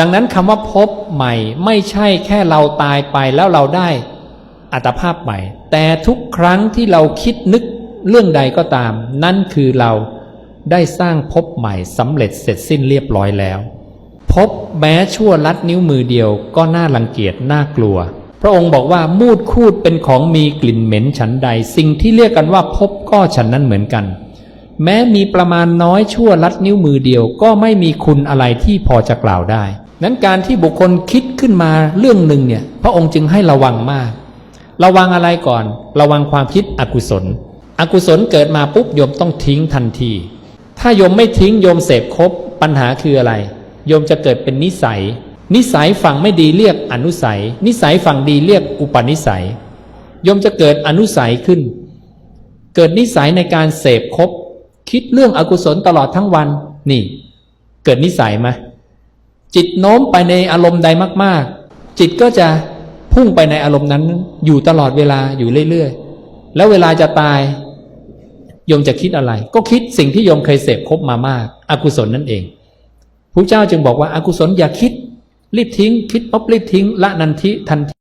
ดังนั้นคำว่าพบใหม่ไม่ใช่แค่เราตายไปแล้วเราได้อัตภาพใหม่ แต่ทุกครั้งที่เราคิดนึกเรื่องใดก็ตาม นั่นคือเราได้สร้างภพใหม่สำเร็จเสร็จสิ้นเรียบร้อยแล้ว พบแม้ชั่วลัดนิ้วมือเดียวก็น่ารังเกียจน่ากลัว พระองค์บอกว่ามูดคูดเป็นของมีกลิ่นเหม็นฉันใด สิ่งที่เรียกกันว่าพบก็ฉันนั้นเหมือนกัน แม้มีประมาณน้อยชั่วลัดนิ้วมือเดียวก็ไม่มีคุณอะไรที่พอจะกล่าวได้ นั้นการที่บุคคลคิดขึ้นมาเรื่องหนึ่งเนี่ย พระองค์จึงให้ระวังมาก ระวังอะไรก่อน ระวังความคิดอกุศล อกุศลเกิดมาปุ๊บโยมต้องทิ้งทันที ถ้าโยมไม่ทิ้งโยมเสพครบปัญหาคืออะไร โยมจะเกิดเป็นนิสัย นิสัยฝั่งไม่ดีเรียกอนุสัย นิสัยฝั่งดีเรียกอุปนิสัย โยมจะเกิดอนุสัยขึ้น เกิดนิสัยในการเสพครบคิดเรื่องอกุศลตลอดทั้งวัน นี่ เกิดนิสัยไหม จิตโน้มไปในอารมณ์ใดมาก ๆ จิตก็จะพุ่งไปในอารมณ์นั้น อยู่ตลอดเวลาอยู่เรื่อยๆ แล้วเวลาจะตายโยมจะคิดอะไร ก็คิดสิ่งที่โยมเคยเสพคบมามากอกุศลนั่นเองพระเจ้าจึงบอกว่าอากุศลอย่าคิด รีบทิ้ง คิดปุ๊บรีบทิ้ง ละนันทิทันที